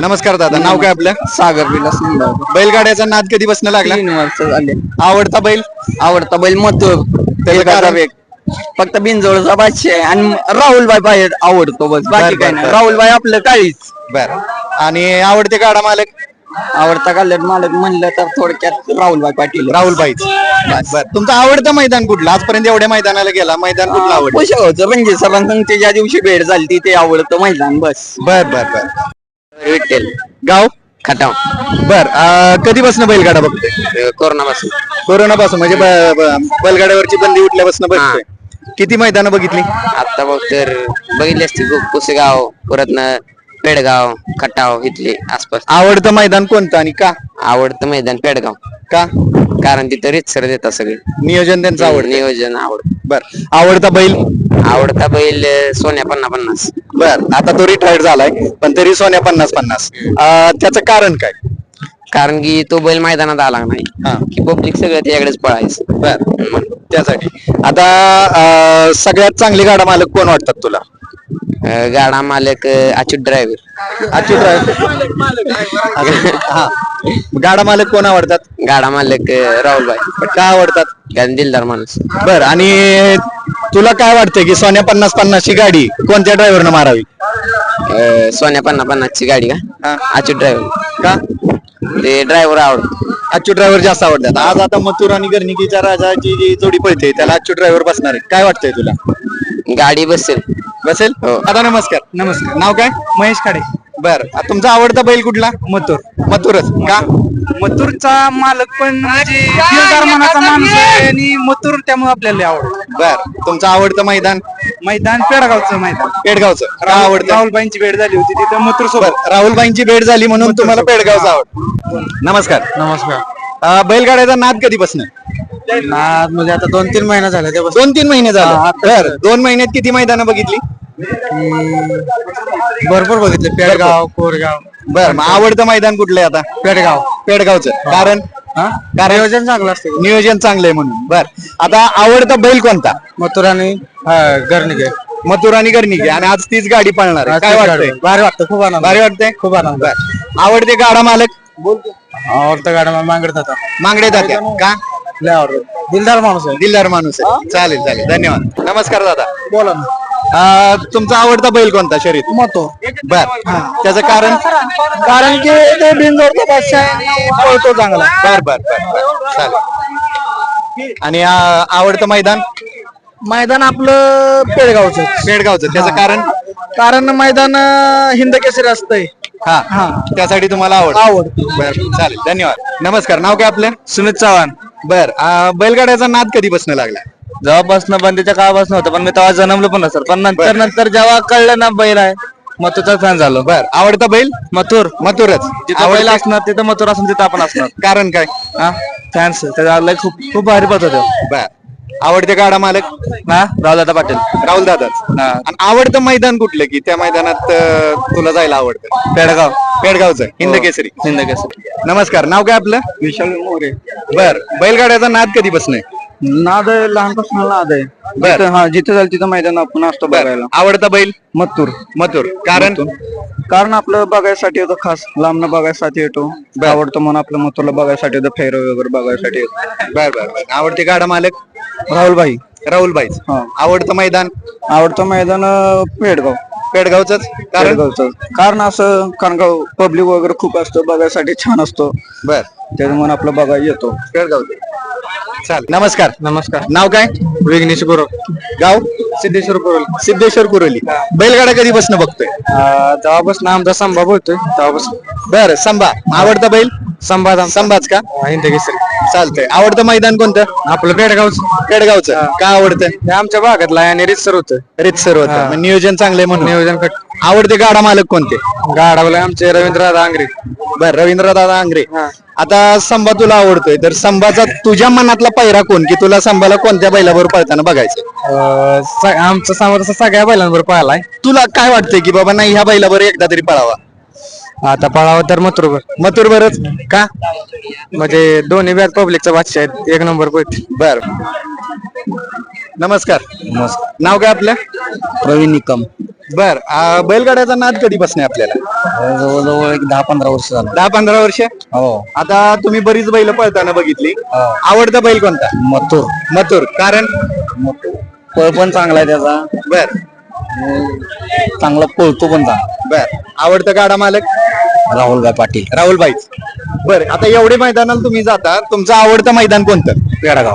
नमस्कार दादा नाव काय आपलं? सागर विलास निंबाळकर. बैलगाड्याचा नाद कधी बसणं लागला? तीन वर्ष झाले. आवडता बैल? आवडता बैल मथुर? वेग फक्त बिनजोडचा बादशाह आहे आणि राहुलबाई बाहेर आवडतो बस. बाकी बर, काय बर, नाही. बर. राहुलबाई आपलं काळीच. बर. आणि आवडते गाडा मालक? आवडता कल्याण मालक म्हणलं तर थोडक्यात राहुलबाई पाटील. राहुल बाईच बर. तुमचं आवडतं मैदान कुठलं? आजपर्यंत एवढ्या मैदानाला गेला. मैदान कुठलं आवडतं? आवडतं रणजित सरांसंग ते ज्या दिवशी भेट झाली ती ते आवडतं मैदान बस. बर बर बर. विठ्ठल. गाव खटाव. बर कधीपासून बैलगाडा बघतोय? कोरोना पासून कोरोनापासून म्हणजे ब- ब- बैलगाड्यावरची बंदी उठल्यापासून बघतोय. किती मैदानं बघितली? आता बघ तर बघितली असती पुसेगाव परत पेडगाव खटाव इथले आसपास. आवडतं मैदान कोणतं आणि का? आवडतं मैदान पेडगाव. का? कारण तिथं रीतसर देतात सगळे. नियोजन त्यांचं आवडतं. नियोजन आवड बर. आवडता बैल? आवडता बैल अं, सोन्या पन्ना पन्नास. बर. आता तो रिटायर्ड झालाय पण तरी सोन्या पन्नास पन्नास. अं, त्याचं कारण काय? कारण की तो बैल मैदानात आला नाही. हा. की पब्लिक सगळं त्याच्याकडेच पळायचं. बर. त्यासाठी. आता अं, सगळ्यात चांगले गाडा मालक कोण वाटतात तुला? अं, गाडा मालक अं, अच्युत ड्रायव्हर अच्युत हा. गाडा मालक कोण आवडतात? गाडा मालक अं, राहुलबाई. का आवडतात? कारण दिलदार माणूस. बर आणि तुला काय वाटतंय की सोन्या पन्नास पन्नासची गाडी कोणत्या ड्रायव्हरनं मारावी? अं, सोन्या पन्ना पन्नासची गाडी. का? अच्युत ड्रायव्हर का? ते ड्रायव्हर आवडतो अच्युत ड्रायव्हर जास्त आवडतात. आज आता मथुर आणि गर्निकीच्या राजाची जी जोडी पळते त्याला अच्युत ड्रायव्हर बसणार आहे. काय वाटतंय तुला? गाडी बसेल. बसेल? हो. आता नमस्कार. नमस्कार. नाव काय? महेश खाडे. बर. तुमचा आवडता बैल कुठला? मथुर. मथुरच. का? मथुरचा मालक पण म्हणजे दिलदार मनाचा माणूस आहे आणि मथुर त्यामुळे आपल्याला लय आवडतं. बर. तुमचं आवडतं मैदान? मैदान पेडगावचं मैदान. पेडगावचं. का आवडतं? राहुलबाईंची भेट झाली होती तिथं मथुर सोबत बर. राहुलबाईंची भेट झाली म्हणून तुम्हाला पेडगावचं आवड नमस्कार. नमस्कार. अं, बैलगाड्याचा नाद कधी बसणं नाद म्हणजे आता दोन तीन महिना झाले ते दोन तीन महिने हा, झाले आता बर दोन महिन्यात किती मैदानं बघितली? भरपूर बघितले. पेडगाव कोरगाव. बर मग आवडतं मैदान कुठलं आहे आता? पेडगाव. पेडगावचं. कारण? कारण? नियोजन चांगलं असतं. नियोजन चांगलंय म्हणून. बर. आता आवडता बैल कोणता? मथुर आणि गर्णिके मथुर आणि गर्निके. आणि आज तीच गाडी पळणार आहे. काय वाटतंय? भारी वाटतं. खूप आनंद. भारी वाटतंय? खूप आनंद. बर. आवडते गाडा मालक? आवडतं गाड्या मागडत आता मांगडे जात्या का? लय आवडत. दिलदार माणूस आहे. दिलदार माणूस आहे. चालेल चालेल. धन्यवाद. नमस्कार दादा. बोला ना. अं, तुमचा आवडता बैल कोणता शरीर मतो. बर. त्याचं कारण? कारण की ते बिनजोडचा बादशाह आहे आणि पळतो चांगला. बर बर बर बर. चालेल. आणि अं, आवडतं मैदान? मैदान आपलं पेडगावचं. पेडगावचं. त्याचं कारण? कारण मैदान अं, हिंद केसरी असतंय. हा. हा. त्यासाठी तुम्हाला आवड आवड बर चालेल. धन्यवाद. नमस्कार. नाव काय आपलं? सुमित चव्हाण. बर बैलगाड्याचा नाद कधी बसणं लागला? जेव्हापासून बंदीच्या काळापासून होतं पण मी तेव्हा जन्मलो पण नसर पण नंतर नंतर जेव्हा कळलं ना बैल आहे मथुरचा फॅन झालो. बर आवडता बैल? मथुर. मथुरच. जिथं बैल असणार तिथं मथुर असणार तिथं आपण असणार. कारण काय? हा फॅन्स त्याचा लय खूप खूप भारी पत होतो बर. आवडते गाडा मालक? ना रावदादा पाटील. राहुल दादाच हा. आणि आवडतं मैदान कुठलं की त्या मैदानात अं, तुला जायला आवडतं? पेडगाव. पेडगावचं. हिंद केसरी हिंद केसरी नमस्कार. नाव काय आपलं? विशाल मोरे. बर. बैलगाड्याचा नाद कधी बसणं नाद आहे लहानपासून नाद आहे. बर. जिथं- हा जिथं जाईल तिथं मैदान आपण असतो बघायला. आवडता बैल? मथुर. मथुर. कारण? कारण आपलं बघायसाठी येतो खास. लांबनं बघायसाठी येतो. आवडतं म्हणून आपलं मथुरला बघायसाठी येतो फेरो वगैरे बघायसाठी येतो. बर बर बर. आवडते गाडा मालक? राहुल बाई हा. आवडतं मैदान? आवडतं मैदान अं, पेडगाव. पेडगावच कारण? पेडगावचं कारण असं कारण का पब्लिक वगैरे खूप असतं बघायसाठी छान असतो. बर. त्याच्यामुळे आपलं बघायला येतो. पेडगावचं. चालेल. नमस्कार. नमस्कार. नाव काय? विघ्नेश गुरु गाव? सिद्धेश्वर कुरोली. सिद्धेश्वर कुरोली. बैलगाडा कधी बसणं बघतोय? तेव्हापासून आमचा संभाव होतोय तेव्हापासून. बर संभा. आवडता बैल? संभाद संभाच का? हिंद केसरी. चालतंय. आवडतं मैदान कोणतं? आपलं पेडगावचं. पेडगावचं. का आवडतं? हे आमच्या भागातला आहे आणि रितसर होतं. रितसर होतं. मग नियोजन चांगलंय म्हणून. नियोजन कट आवडते गाडा मालक कोणते? गाडावला आमचे रवींद्र आंग्रे. बर रवींद्र दादा आंग्रे. आता संभा तुला आवडतोय तर संभाचा तुझ्या मनातला पहिरा कोण? की तुला संभाला कोणत्या बैलाबरोबर पळताना बघायचं? आमचा सामोर सगळ्या बैलांवर पाहिलाय तुला काय वाटतंय की बाबा नाही ह्या बैलाबरोबर एकदा तरी पळावा? आता पळावं तर मथुरवर मथुर बरच का? म्हणजे दोन्ही बॅट पब्लिकचा बादशाह आहेत एक नंबर बर. नमस्कार. नमस्कार. नाव काय आपलं? प्रवीण निकम. बर आ, बैलगाड्याचा नाद कधी बसणे आपल्याला? जवळजवळ एक दहा पंधरा वर्ष झालं. दहा पंधरा वर्ष? हो. आता तुम्ही बरीच बैल पळताना बघितली. आवडता बैल कोणता? मथुर. मथुर. कारण? पळ पण चांगला आहे त्याचा. बर. चांगला पळतो पण चांगला. बर. आवडतं गाडा मालक? राहुल पाटील. राहुल बर आता एवढे मैदानाला तुम्ही जाता तुमचं आवडतं मैदान कोणतं? पेडगाव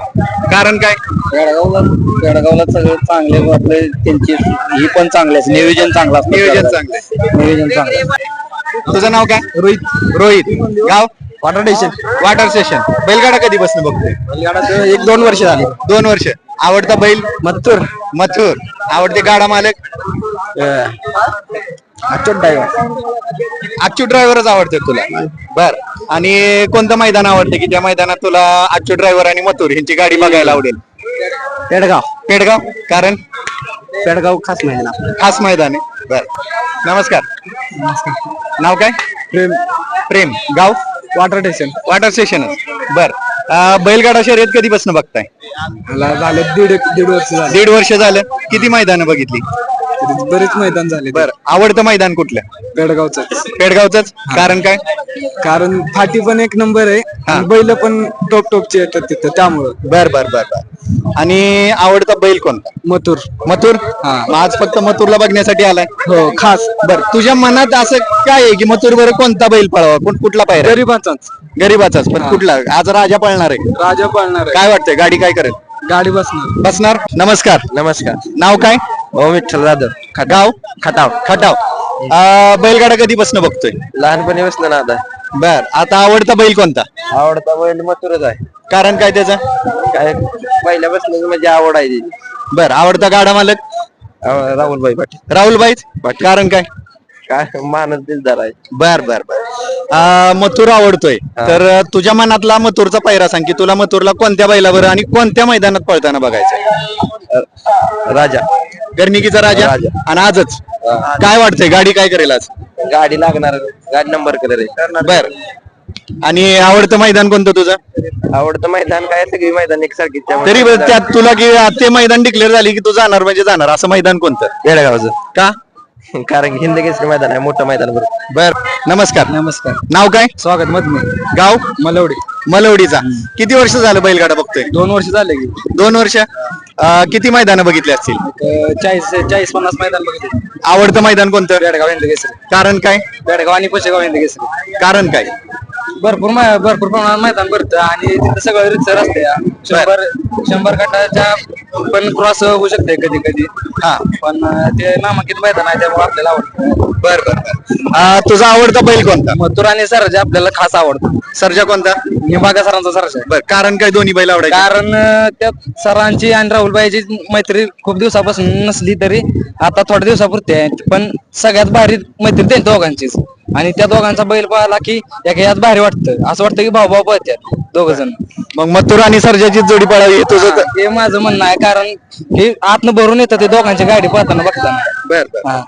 कारण काय? पेडगावला पेडगावला सगळं चांगले आपले त्यांची ही पण चांगले. नियोजन चांगलं असतं. नियोजन. चांगलं नियोजन चांगलं आहे. तुझं नाव काय? रोहित. रोहित. गाव? वॉटर स्टेशन वॉटर स्टेशन बैलगाडा कधी बसणं बघतोय एक दोन वर्ष झाली. दोन वर्ष. आवडता बैल? मथुर. मथुर. आवडते गाडा मालक? अचोट ड्रायव्हर अच्चू ड्रायव्हरच आवडते तुला. बर. आणि कोणतं मैदान आवडते की त्या मैदानात तुला अच्चू ड्रायव्हर आणि मथुर यांची गाडी बघायला आवडेल? पेडगाव. पेडगाव? कारण? पेडगाव खास नाही ना खास मैदान आहे. बर. नमस्कार. नाव काय? प्रेम. प्रेम. गाव? वॉटर स्टेशन वॉटर स्टेशन बर. अं, बैलगाडा शर्यत कधीपासून बघताय? मला झालं दीड दीड वर्ष झाले. दीड वर्ष झालं. किती मैदानं बघितली? बरेच मैदान झाले बर आवडतं मैदान कुठलं? पेडगावचं पेडगावच कारण काय? कारण फाटी पण एक नंबर आहे आणि बैल पण टोप टोपचे येतात तिथं त्यामुळं. बर बर बर बर. आणि आवडता बैल कोणता? मथुर. मथुर? मग आज फक्त मथुरला बघण्यासाठी आलाय. हो खास. बर तुझ्या मनात असं काय आहे की मथुर बरं कोणता बैल पळावा? कोण कुठला पाहिजे गरीबाचाच. गरीबाचाच पण कुठला? आज राजा पळणार आहे. राजा पाळणार आहे. काय वाटतंय? गाडी काय करेल? गाडी बसणार. बसणार? नमस्कार. नमस्कार. नाव काय? हो विठ्ठल जाधव गाव खटाव. खटाव. अं, बैलगाडा कधी बसणं बघतोय? लहानपणी बसलं ना आता. बर. आता आवडता बैल कोणता? आवडता बैल मथुरच आहे. कारण काय त्याचा? काय पहिल्या बसलं म्हणजे आवड आहे त्याची. बर. आवडता गाडा मालक? आव- राहुलभाई पाटील. राहुल बाईच कारण काय? काय मानस दिलदार आहे. बर बर बर. अं, मथुर आवडतोय. तर अं, तुझ्या मनातला मथुरचा पायरा सांग की तुला मथुरला कोणत्या बैलावर आणि कोणत्या मैदानात पळताना बघायचं राजा. गर्निकीचा राजा आणि आजच. काय वाटतंय? गाडी काय करेल आज? गाडी लागणार गाडी नंबर कलर आहे बर. आणि आवडतं मैदान कोणतं तुझं? आवडतं मैदान काय? सगळी मैदान एकसारखी तरी त्यात तुला की ते मैदान डिक्लेअर झाली की तू जाणार म्हणजे जाणार. असं मैदान कोणतं? बेळगावचं का? कारण की हिंद केसरी मैदान आहे मोठं मैदान बरोबर बर नमस्कार. नमस्कार. नाव काय? स्वागत मधमे गाव? मलवडी. मलवडीचा. किती वर्ष झालं बैलगाडा बघतोय? दोन वर्ष झाले की. दोन वर्ष? अं, किती मैदानं बघितली असतील? एक चाळीस चाळीस पन्नास मैदान बघितले. आवडतं मैदान कोणतं? बेडगाव हिंद केसरी कारण काय? बेडगाव आणि पशेगाव हिंद केसरी कारण काय? भरपूर मै- भरपूर प्रमाणात मैदान भरतं आणि तिथं सगळं रितसर असते शंभर शंभर गटाच्या पण क्रॉस होऊ शकते कधी कधी. हा. पण ते नामांकित मैदान आहे त्यामुळे आपल्याला आवडतं. बर बर तुझा आवडता बैल कोणता? मथुर आणि सरजा आपल्याला खास आवडतं. सर्जा कोणता? निंबागा सरांचा सरजा बर कारण काय दोन्ही बैल आवडायचे? कारण त्या सरांची आणि राहुलबाईची मैत्री खूप दिवसापासून नसली तरी आता थोड्या दिवसापुरती आहे पण सगळ्यात भारी मैत्री त्यांच्या दोघांचीच. आणि त्या दोघांचा बैल पाहिला की यात भारी वाटतं. असं वाटतं की भाऊ भाऊ पळतात दोघ जण. मग मथुर आणि सर्जाची जोडी पळावी हे तुझं तर- हे माझं म्हणणं आहे कारण हे आतनं भरून येतं ते दोघांची गाडी पळताना बघताना. बर बर. हा.